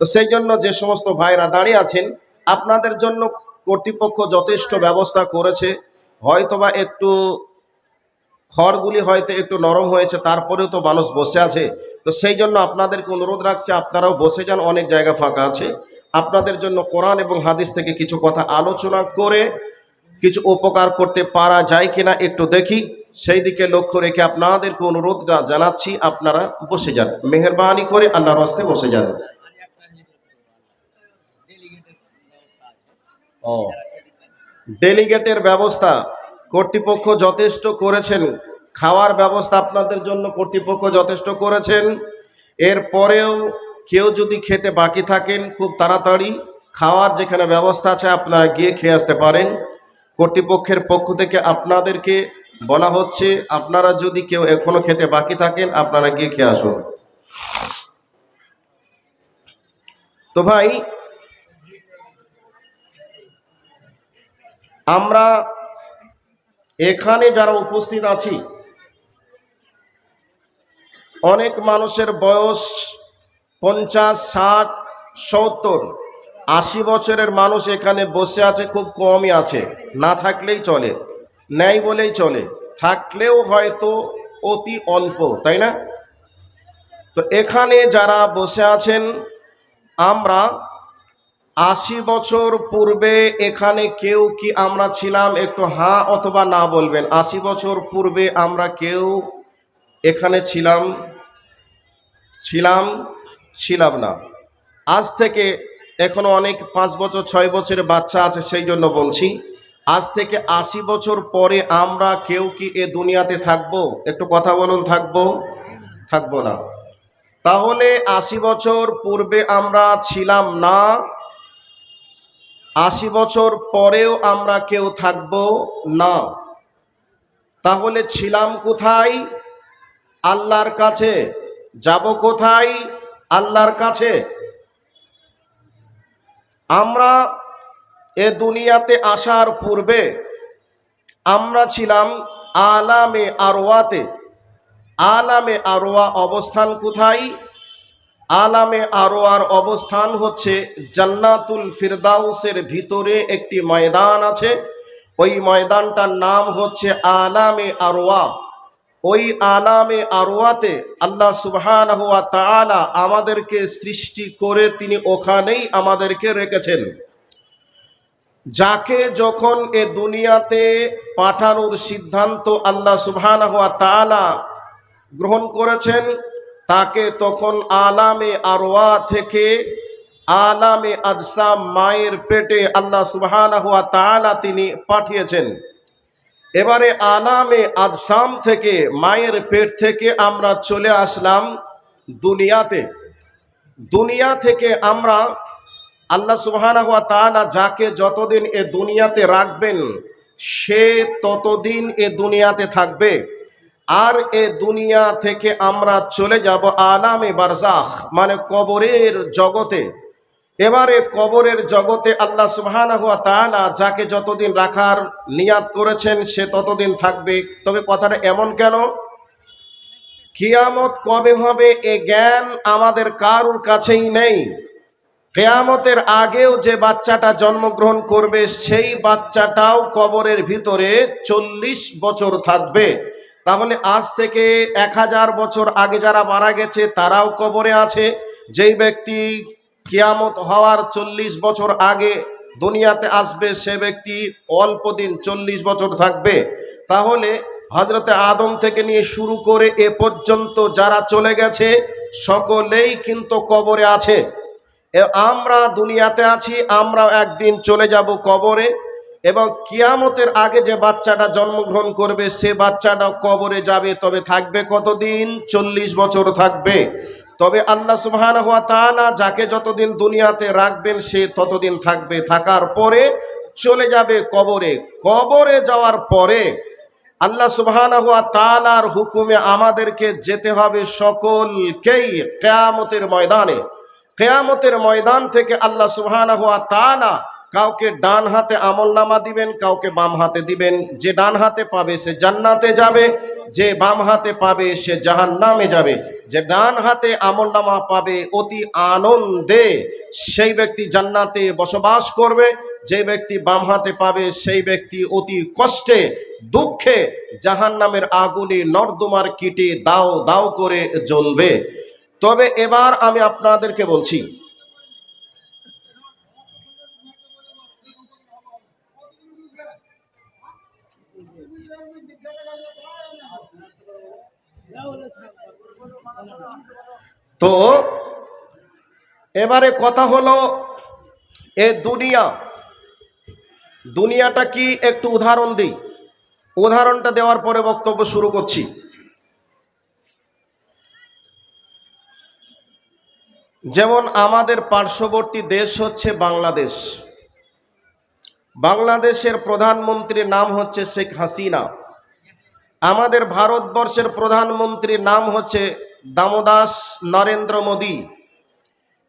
তো সেই জন্য যে সমস্ত ভাইরা দাঁড়িয়ে আছেন, আপনাদের জন্য কর্তৃপক্ষ যথেষ্ট ব্যবস্থা করেছে। হয়তোবা একটু খড়গুলি হয়তো একটু নরম হয়েছে, তারপরেও তো মানুষ বসে আছে। তো সেই জন্য আপনাদেরকে অনুরোধ রাখছে, আপনারাও বসে যান, অনেক জায়গা ফাঁকা আছে। আপনাদের জন্য কোরআন এবং হাদিস থেকে কিছু কথা আলোচনা করে কিছু উপকার করতে পারা যায় কিনা একটু দেখি। সেই দিকে লক্ষ্য রেখে আপনাদেরকে অনুরোধ জানাচ্ছি, আপনারা বসে যান। মেহরবানি করে আল্লাহর হস্তে বসে যান। ও। ডেলিগেটের ব্যবস্থা কর্তৃপক্ষ যথেষ্ট করেছেন। খাওয়ার ব্যবস্থা আপনাদের জন্য কর্তৃপক্ষ যথেষ্ট করেছেন। এরপরেও কেউ যদি খেতে বাকি থাকেন, খুব তাড়াতাড়ি খাওয়ার যেখানে ব্যবস্থা আছে, আপনারা গিয়ে খেয়ে আসতে পারেন। কর্তৃপক্ষের পক্ষ থেকে আপনাদেরকে বলা হচ্ছে, আপনারা যদি কেউ এখনও খেতে বাকি থাকেন, আপনারা গিয়ে খেয়ে আসুন। তো ভাই আমরা এখানে যারা উপস্থিত আছি, অনেক মানুষের বয়স পঞ্চাশ, ষাট, সত্তর, আশি বছরের মানুষ এখানে বসে আছে, খুব কমই আছে। না থাকলেই চলে, নেই বলেই চলে। থাকলেও হয়তো অতি অল্প, তাই না? তো এখানে যারা বসে আছেন, আমরা আশি বছর পূর্বে এখানে কেউ কি আমরা ছিলাম? একটু হ্যাঁ অথবা না বলবেন। আশি বছর পূর্বে আমরা কেউ এখানে ছিলাম? ছিলাম? ছিলাম না। আজ থেকে এখনও অনেক পাঁচ বছর, ছয় বছরের বাচ্চা আছে, সেই জন্য বলছি। আজ থেকে আশি বছর পরে আমরা কেউ কি এ দুনিয়াতে থাকব? একটু কথা বলুন, থাকব? থাকব না। তাহলে আশি বছর পূর্বে আমরা ছিলাম না আশি বছর পরেও আমরা কেউ থাকব না। তাহলে ছিলাম কোথায়? আল্লাহর কাছে। যাব কোথায়? আল্লাহর কাছে। আমরা এ দুনিয়াতে আসার পূর্বে আমরা ছিলাম আলামে আরোয়াতে আলামে আরোয়া অবস্থান কোথায়? আলামে আরোয়ার অবস্থান হচ্ছে জান্নাতুল ফিরদাউসের ভিতরে একটি ময়দান আছে। ওই ময়দানটার নাম হচ্ছে আলামে আরোয়া। ওই আলামে আরোয়াতে আল্লাহ সুবহান হুয়া তাআলা আমাদেরকে সৃষ্টি করে তিনি ওখানেই আমাদেরকে রেখেছেন। যাকে যখন এ দুনিয়াতে পাঠানোর সিদ্ধান্ত আল্লাহ সুবহান হুয়া তাআলা গ্রহণ করেছেন তাকে তখন আলামে আরোয়া থেকে আলামে আজসাম মায়ের পেটে আল্লাহ তাআলা তিনি পাঠিয়েছেন। এবারে আলামে আজসাম থেকে মায়ের পেট থেকে আমরা চলে আসলাম দুনিয়াতে। দুনিয়া থেকে আমরা আল্লাহ সুবহানাহু ওয়া তাআলা যাকে যতদিন এ দুনিয়াতে রাখবেন, সে ততদিন এ দুনিয়াতে থাকবে। আর এ দুনিয়া থেকে আমরা চলে যাব আলামে বারজাখ মানে কবরের জগতে। এবারে কবরের জগতে আল্লাহ সুবহানাহু ওয়া তাআলা যাকে যতদিন রাখার নিয়াত করেছেন, সে ততদিন থাকবে। তবে কথাটা এমন কেন? কিয়ামত কবে হবে এ জ্ঞান আমাদের কারুর কাছেই নেই। কেয়ামতের আগেও যে বাচ্চাটা জন্মগ্রহণ করবে, সেই বাচ্চাটাও কবরের ভিতরে চল্লিশ বছর থাকবে। তাহলে আজ থেকে এক হাজার বছর আগে যারা মারা গেছে, তারাও কবরে আছে। যেই ব্যক্তি কিয়ামত হওয়ার চল্লিশ বছর আগে দুনিয়াতে আসবে, সে ব্যক্তি অল্প দিন চল্লিশ বছর থাকবে। তাহলে হজরতে আদম থেকে নিয়ে শুরু করে এ পর্যন্ত যারা চলে গেছে, সকলেই কিন্তু কবরে আছে। আমরা দুনিয়াতে আছি আমরা একদিন চলে যাব কবরে। এবং কিয়ামতের আগে যে বাচ্চাটা জন্মগ্রহণ করবে, সে বাচ্চাটা কবরে যাবে, তবে থাকবে কতদিন? চল্লিশ বছর থাকবে। তবে আল্লাহ সুবহান হওয়া তাআলা যাকে যতদিন দুনিয়াতে রাখবেন, সে ততদিন থাকবে। থাকার পরে চলে যাবে কবরে। কবরে যাওয়ার পরে আল্লাহ সুবহান হওয়া তালার হুকুমে আমাদেরকে যেতে হবে সকলকেই কেয়ামতের ময়দানে। কেয়ামতের ময়দান থেকে আল্লাহ সুবহানাহু ওয়া তাআলা কাউকে ডান হাতে আমলনামা দিবেন, কাউকে বাম হাতে দিবেন। যে ডান হাতে পাবে, সে জান্নাতে যাবে। যে বাম হাতে পাবে, সে জাহান্নামে যাবে। যে ডান হাতে আমলনামা পাবে, অতি আনন্দে সেই ব্যক্তি জান্নাতে বসবাস করবে। যে ব্যক্তি বাম হাতে পাবে, সেই ব্যক্তি অতি কষ্টে, দুঃখে জাহান নামের আগুনে নর্দমার কিটে দাও দাও করে জ্বলবে। তবে এবার আমি আপনাদেরকে বলছি তো এবারে কথা হলো এ দুনিয়া। দুনিয়াটা কি একটু উদাহরণ দিই? উদাহরণটা দেওয়ার পরে বক্তব্য শুরু করছি। যেমন আমাদের পার্শ্ববর্তী দেশ হচ্ছে বাংলাদেশ। বাংলাদেশের প্রধানমন্ত্রীর নাম হচ্ছে শেখ হাসিনা। আমাদের ভারতবর্ষের প্রধানমন্ত্রীর নাম হচ্ছে দামোদাস নরেন্দ্র মোদী,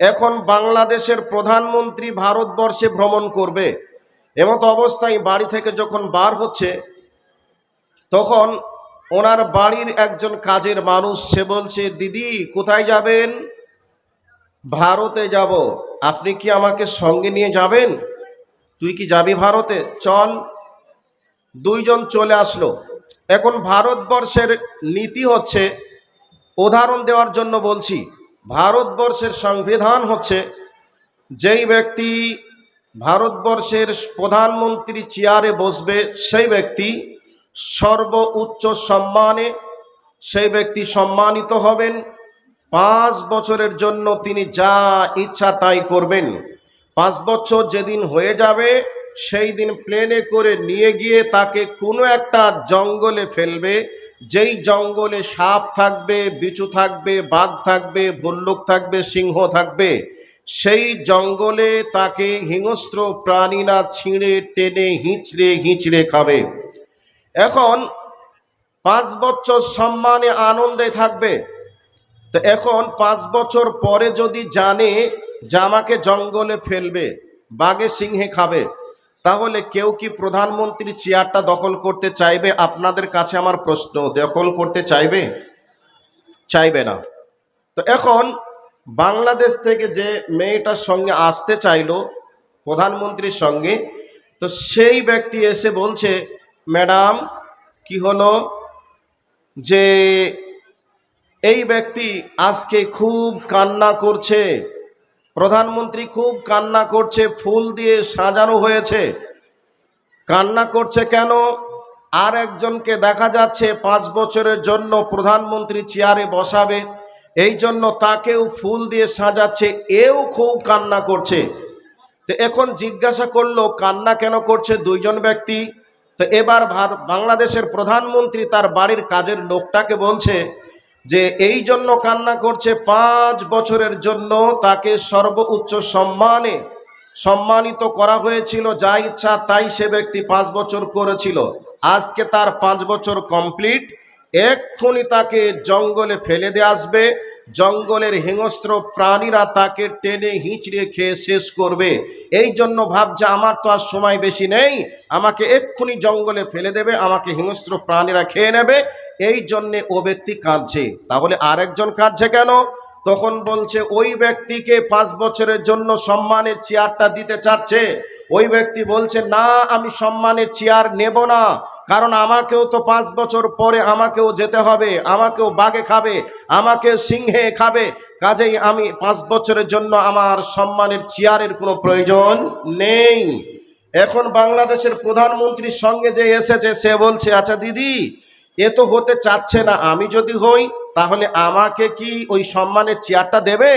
এখন বাংলাদেশের প্রধানমন্ত্রী ভারতবর্ষে ভ্রমণ করবে। এমতো অবস্থায় বাড়ি থেকে যখন বার হচ্ছে, তখন ওনার বাড়ির একজন কাজের মানুষ, সে বলছে, দিদি, কোথায় যাবেন? ভারতে যাব। আপনি কি আমাকে সঙ্গে নিয়ে যাবেন? তুই কি যাবি ভারতে? চল। দুইজন চলে আসলো। এখন ভারতবর্ষের নীতি হচ্ছে উদাহরণ দেওয়ার জন্য বলছি, ভারতবর্ষের সংবিধান হচ্ছে, যেই ব্যক্তি ভারতবর্ষের প্রধানমন্ত্রী চেয়ারে বসবে, সেই ব্যক্তি সর্ব উচ্চ সম্মানে, সেই ব্যক্তি সম্মানিত হবেন, পাঁচ বছরের জন্য তিনি যা ইচ্ছা তাই করবেন। পাঁচ বছর যেদিন হয়ে যাবে, সেই দিন প্লেনে করে নিয়ে গিয়ে তাকে কোনো একটা জঙ্গলে ফেলবে যেই জঙ্গলে সাপ থাকবে, বিচু থাকবে, বাঘ থাকবে, ভল্লুক থাকবে, সিংহ থাকবে, সেই জঙ্গলে তাকে হিংস্র প্রাণীরা ছিঁড়ে, টেনে, হিঁচড়ে হিঁচড়ে খাবে। এখন পাঁচ বছর সম্মানে আনন্দে থাকবে। তো এখন পাঁচ বছর পরে যদি জানে যে আমাকে জঙ্গলে ফেলবে, বাঘে, সিংহে খাবে তাহলে কেউ কি প্রধানমন্ত্রী চেয়ারটা দখল করতে চাইবে? আপনাদের কাছে আমার প্রশ্ন, দখল করতে চাইবে? চাইবে না। তো এখন বাংলাদেশ থেকে যে মেয়েটার সঙ্গে আসতে চাইলো, প্রধানমন্ত্রীর সঙ্গে, তো সেই ব্যক্তি এসে বলছে, ম্যাডাম, কি হলো যে এই ব্যক্তি আজকে খুব কান্না করছে? প্রধানমন্ত্রী খুব কান্না করছে, ফুল দিয়ে সাজানো হয়েছে। কান্না করছে কেন? আর একজনকে দেখা যাচ্ছে পাঁচ বছরের জন্য প্রধানমন্ত্রী চেয়ারে বসাবে, এই জন্য তাকেও ফুল দিয়ে সাজাচ্ছে, এও খুব কান্না করছে। তো এখন জিজ্ঞাসা করল, কান্না কেন করছে দুইজন ব্যক্তি? তো এবার বাংলাদেশের প্রধানমন্ত্রী তার বাড়ির কাজের লোকটাকে বলছে যে এই জন্য কান্না করছে পাঁচ বছরের জন্য তাকে সর্বোচ্চ সম্মানে সম্মানিত করা হয়েছিল, যা ইচ্ছা তাই সে ব্যক্তি পাঁচ বছর করেছিল। আজকে তার পাঁচ বছর কমপ্লিট। এক্ষুনি তাকে জঙ্গলে ফেলে দিয়ে আসবে। জঙ্গলের হিংস্র প্রাণীরা তাকে টেনে হিঁচড়ে খেয়ে শেষ করবে। এই জন্য ভাবছে, আমার তো আর সময় বেশি নেই, আমাকে এক্ষুনি জঙ্গলে ফেলে দেবে, আমাকে হিংস্র প্রাণীরা খেয়ে নেবে। এই জন্যে ও ব্যক্তি কাঁদছে। তাহলে আরেকজন কাঁদছে কেন? তখন বলছে, ওই ব্যক্তিকে পাঁচ বছরের জন্য সম্মানের চেয়ারটা দিতে চাচ্ছে। ওই ব্যক্তি বলছে, না, আমি সম্মানের চেয়ার নেব না, কারণ আমাকেও তো পাঁচ বছর পরে আমাকেও যেতে হবে, আমাকেও বাঘে খাবে, আমাকে সিংহে খাবে। কাজেই আমি পাঁচ বছরের জন্য আমার সম্মানের চেয়ারের কোনো প্রয়োজন নেই। এখন বাংলাদেশের প্রধানমন্ত্রীর সঙ্গে যে এসেছে, সে বলছে আচ্ছা দিদি এ তো হতে চাচ্ছে না, আমি যদি হই, তাহলে আমাকে কি ওই সম্মানের চেয়ারটা দেবে?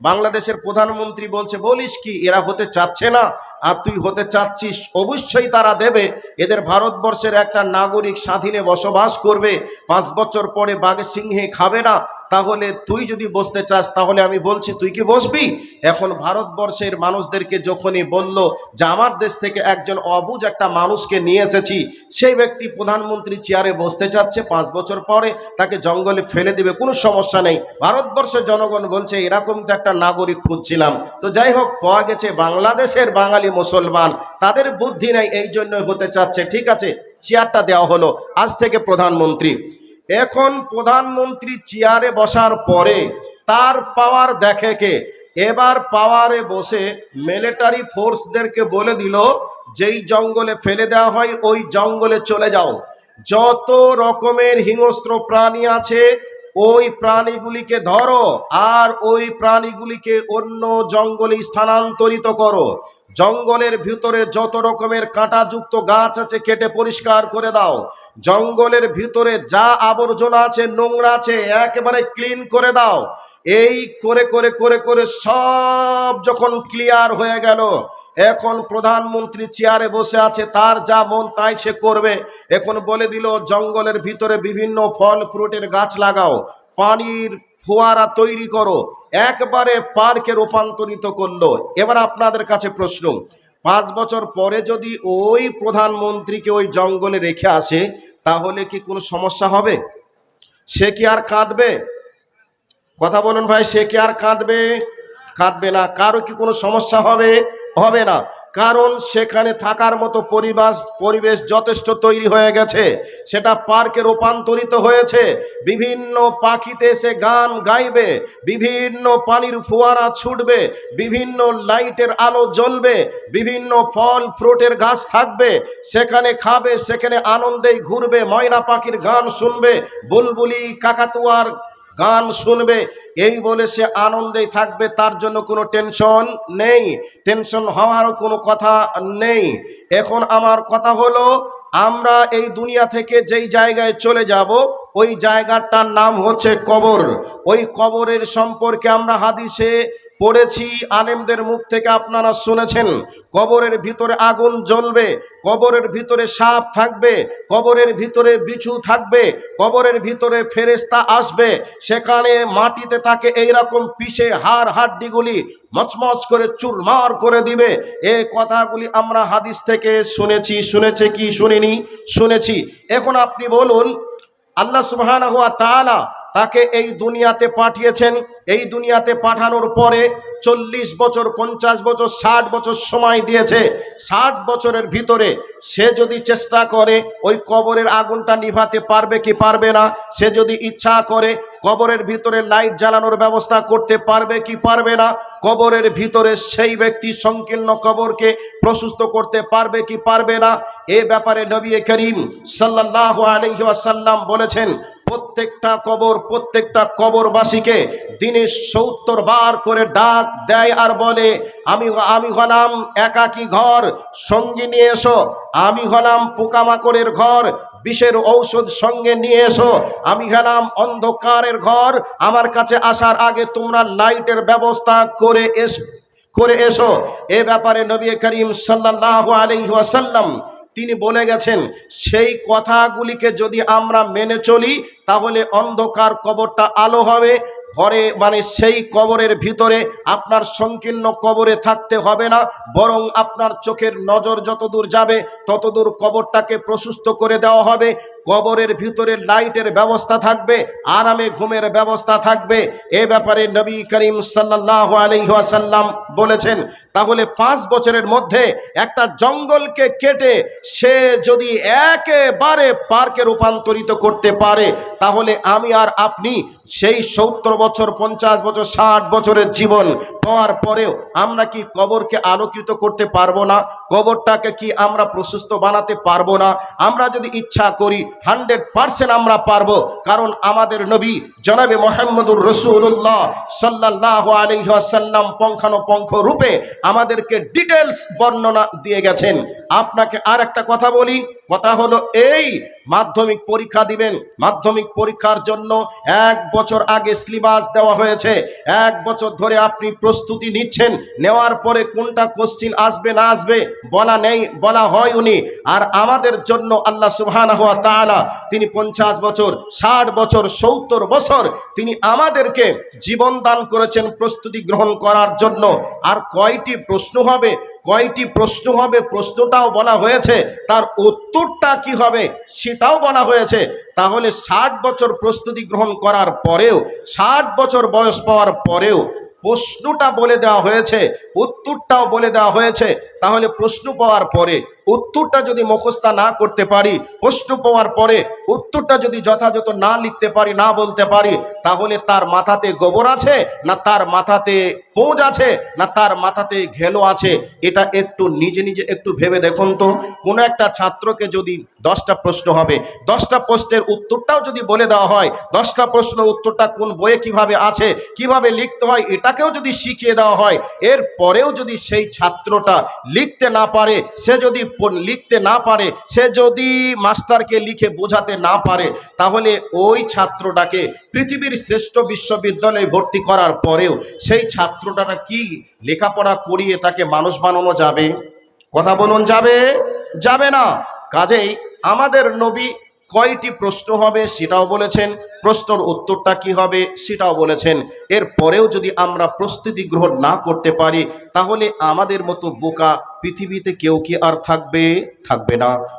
বাংলাদেশের প্রধানমন্ত্রী বলছে, বলিস কি, এরা হতে চাচ্ছে না? আর তুই হতে চাচ্ছিস, অবশ্যই তারা দেবে। এদের ভারতবর্ষের একটা নাগরিক স্বাধীনে বসবাস করবে। পাঁচ বছর পরে বাঘে সিংহে খাবে না। তাহলে তুই যদি বসতে চাস, তাহলে আমি বলছি, তুই কি বসবি? এখন ভারতবর্ষের মানুষদেরকে যখনই বলল যে, আমার দেশ থেকে একজন অবুজ একটা মানুষকে নিয়ে এসেছি, সেই ব্যক্তি প্রধানমন্ত্রী চেয়ারে বসতে চাচ্ছে, পাঁচ বছর পরে তাকে জঙ্গলে ফেলে দিবে, কোনো সমস্যা নেই। ভারতবর্ষের জনগণ বলছে, এরকম তো একটা নাগরিক খুঁজছিলাম। তো যাই হোক পাওয়া গেছে বাংলাদেশের বাঙালি মুসলমান। তাদের বুদ্ধি নেই, এই জন্য হতে চাচ্ছে। ঠিক আছে, চেয়ারটা দেওয়া হলো। আজ থেকে প্রধানমন্ত্রী। এখন প্রধানমন্ত্রী চেয়ারে বসার পরে তার পাওয়ার দেখে কে? এবার পাওয়ারে বসে মিলিটারি ফোর্সদেরকে বলে দিল, যেই জঙ্গলে ফেলে দেওয়া হয়, ওই জঙ্গলে চলে যাও। যত রকমের হিংস্র প্রাণী আছে ওই প্রাণীগুলিকে ধরো আর ওই প্রাণীগুলিকে অন্য জঙ্গলে স্থানান্তরিত করো। জঙ্গলের ভিতরে যত রকমের কাঁটাযুক্ত গাছ আছে কেটে পরিষ্কার করে দাও। জঙ্গলের ভিতরে যা আবর্জনা আছে, নোংরা আছে, একেবারে ক্লিন করে দাও। এই করে করে করে করে সব যখন ক্লিয়ার হয়ে গেল এখন প্রধানমন্ত্রী চেয়ারে বসে আছে, তার যা মন তাই সে করবে। এখন বলে দিল, জঙ্গলের ভিতরে বিভিন্ন ফল, ফ্রুটের গাছ লাগাও, পানির ফোয়ারা তৈরি করো। একবারে পার্কে রূপান্তরিত করল। এবার আপনাদের কাছে প্রশ্ন, পাঁচ বছর পরে যদি ওই প্রধানমন্ত্রীকে ওই জঙ্গলে রেখে আসে, তাহলে কি কোনো সমস্যা হবে? সে কি আর কাঁদবে? কথা বলুন ভাই, সে কি আর কাঁদবে? কাঁদবে না। কারও কি কোনো সমস্যা হবে? হবে না। কারণ সেখানে থাকার মতো পরিবেশ পরিবেশ যথেষ্ট তৈরি হয়ে গেছে। সেটা পার্কে রূপান্তরিত হয়েছে। বিভিন্ন পাখিতে এসে গান গাইবে, বিভিন্ন পানির ফোয়ারা ছুটবে, বিভিন্ন লাইটের আলো জ্বলবে, বিভিন্ন ফল ফ্রুটের গাছ থাকবে, সেখানে খাবে, সেখানে আনন্দেই ঘুরবে, ময়না পাখির গান শুনবে, বুলবুলি, কাকাতুয়ার গান শুনবে, এই বলে সে আনন্দেই থাকবে, তার জন্য কোনো টেনশন নেই। টেনশন হওয়ারও কোনো কথা নেই। এখন আমার কথা হলো, আমরা এই দুনিয়া থেকে যেই জায়গায় চলে যাব, ওই জায়গাটার নাম হচ্ছে কবর। ওই কবরের সম্পর্কে আমরা হাদিসে পড়েছি, আলেমদের মুখ থেকে আপনারা শুনেছেন, কবরের ভিতরে আগুন জ্বলবে, কবরের ভিতরে সাপ থাকবে, কবরের ভিতরে বিছু থাকবে, কবরের ভিতরে ফেরেস্তা আসবে, সেখানে মাটিতে তাকে এইরকম পিষে হাড় হাড্ডিগুলি মচমচ করে চুরমার করে দিবে। এ কথাগুলি আমরা হাদিস থেকে শুনেছি, শুনেছে কি শুনিনি? শুনেছি। এখন আপনি বলুন, আল্লাহ তাআলা তাকে এই দুনিয়াতে পাঠিয়েছেন এই দুনিয়াতে পাঠানোর পরে চল্লিশ বছর, পঞ্চাশ বছর, ষাট বছর সময় দিয়েছে। ষাট বছরের ভিতরে সে যদি চেষ্টা করে, ওই কবরের আগুনটা নিভাতে পারবে কি পারবে না? সে যদি ইচ্ছা করে কবরের ভিতরে লাইট জ্বালানোর ব্যবস্থা করতে পারবে কি পারবে না? কবরের ভিতরে সেই ব্যক্তি সংকীর্ণ কবরকে প্রশস্ত করতে পারবে কি পারবে না? এ ব্যাপারে নবী করিম সাল্লাহ আলহিহাসাল্লাম বলেছেন, প্রত্যেকটা কবর প্রত্যেকটা কবরবাসীকে দিনে সত্তর বার করে ডাক দেয় আর বলে, আমি আমি হলাম একাকী ঘর, সঙ্গী নিয়ে এসো। আমি হলাম পোকামাকড়ের ঘর বিষের ঔষধ সঙ্গে নিয়ে এসো। আমি গেলাম অন্ধকারের ঘর। আমার কাছে আসার আগে তোমরা লাইটের ব্যবস্থা করে এস, করে এসো। এ ব্যাপারে নবী করিম সাল্লাহ আলহিহাসাল্লাম তিনি বলে গেছেন, সেই কথাগুলিকে যদি আমরা মেনে চলি তাহলে অন্ধকার কবরটা আলো হবে। ঘরে মানে সেই কবরের ভিতরে আপনার সংকীর্ণ কবরে থাকতে হবে না, বরং আপনার চোখের নজর যতদূর যাবে ততদূর কবরটাকে প্রশস্ত করে দেওয়া হবে। কবরের ভিতরে লাইটের ব্যবস্থা থাকবে, আরামে ঘুমের ব্যবস্থা থাকবে। এ ব্যাপারে নবী করিম সাল্লাহ আলহাসাল্লাম বলেছেন, তাহলে পাঁচ বছরের মধ্যে একটা জঙ্গলকে কেটে সে যদি একেবারে পার্কে রূপান্তরিত করতে পারে তাহলে আমি আর আপনি সেই সত্তর বছর, পঞ্চাশ বছর, ষাট বছরের জীবন পাওয়ার পরেও আমরা কি কবরকে আলোকিত করতে পারব না? কবরটাকে কি আমরা প্রশস্ত বানাতে পারব না? আমরা যদি ইচ্ছা করি, হান্ড্রেড পারসেন্ট আমরা পারব, কারণ আমাদের নবী জনাবে মোহাম্মদুর রসুল্লাহ সাল্লাহ আলহাসাল্লাম পঙ্খানুপঙ্খ রূপে আমাদেরকে ডিটেলস বর্ণনা দিয়ে গেছেন। আপনাকে আর একটা কথা বলি কথা হলো এই, মাধ্যমিক পরীক্ষা দিবেন। মাধ্যমিক পরীক্ষার জন্য এক বছর আগে সিলেবাস দেওয়া হয়েছে। এক বছর ধরে আপনি প্রস্তুতি নিচ্ছেন। নেওয়ার পরে কোনটা কোশ্চিন আসবে, না আসবে, বলা নেই, বলা হয় উনি। আর আমাদের জন্য আল্লাহ সুবহান হওয়া তাআলা তিনি পঞ্চাশ বছর, ষাট বছর, সত্তর বছর তিনি আমাদেরকে জীবন দান করেছেন প্রস্তুতি গ্রহণ করার জন্য। আর কয়টি প্রশ্ন হবে? কয়টি প্রশ্ন হবে? প্রশ্নটাও বলা হয়েছে। তার উত্তরটা কি হবে সেটাও বলা হয়েছে। তাহলে ষাট বছর প্রস্তুতি গ্রহণ করার পরেও, ষাট বছর বয়স পাওয়ার পরেও প্রশ্নটা বলে দেওয়া হয়েছে, উত্তরটাও বলে দেওয়া হয়েছে। তাহলে প্রশ্ন পাওয়ার পরে উত্তরটা যদি মুখস্থা না করতে পারি, প্রশ্ন পাওয়ার পরে উত্তরটা যদি যথাযথ না লিখতে পারি, না বলতে পারি, তাহলে তার মাথাতে গোবর আছে না তার মাথাতে পোঁজ আছে না তার মাথাতে ঘেলো আছে? এটা একটু নিজে নিজে একটু ভেবে দেখুন তো। কোনো একটা ছাত্রকে যদি দশটা প্রশ্ন হবে, দশটা প্রশ্নের উত্তরটাও যদি বলে দেওয়া হয়, দশটা প্রশ্নের উত্তরটা কোন বইয়ে কীভাবে আছে, কীভাবে লিখতে হয়, এটাকেও যদি শিখিয়ে দেওয়া হয় এর পরেও যদি সেই ছাত্রটা লিখতে না পারে, সে যদি লিখতে না পারে, সে যদি মাস্টারকে লিখে বোঝাতে না পারে, তাহলে ওই ছাত্রটাকে পৃথিবীর শ্রেষ্ঠ বিশ্ববিদ্যালয়ে ভর্তি করার পরেও সেই ছাত্রটা কি লেখাপড়া করিয়ে তাকে মানুষ বানানো যাবে? কথা বলুন, যাবে? যাবে না। কাজেই আমাদের নবী কয়টি প্রশ্ন হবে সেটাও বলেছেন, প্রশ্নর উত্তরটা কি হবে সেটাও বলেছেন। এর পরেও যদি আমরা প্রস্তুতি গ্রহণ না করতে পারি, তাহলে আমাদের মতো বোকা পৃথিবীতে কেউ কি আর থাকবে? থাকবে না।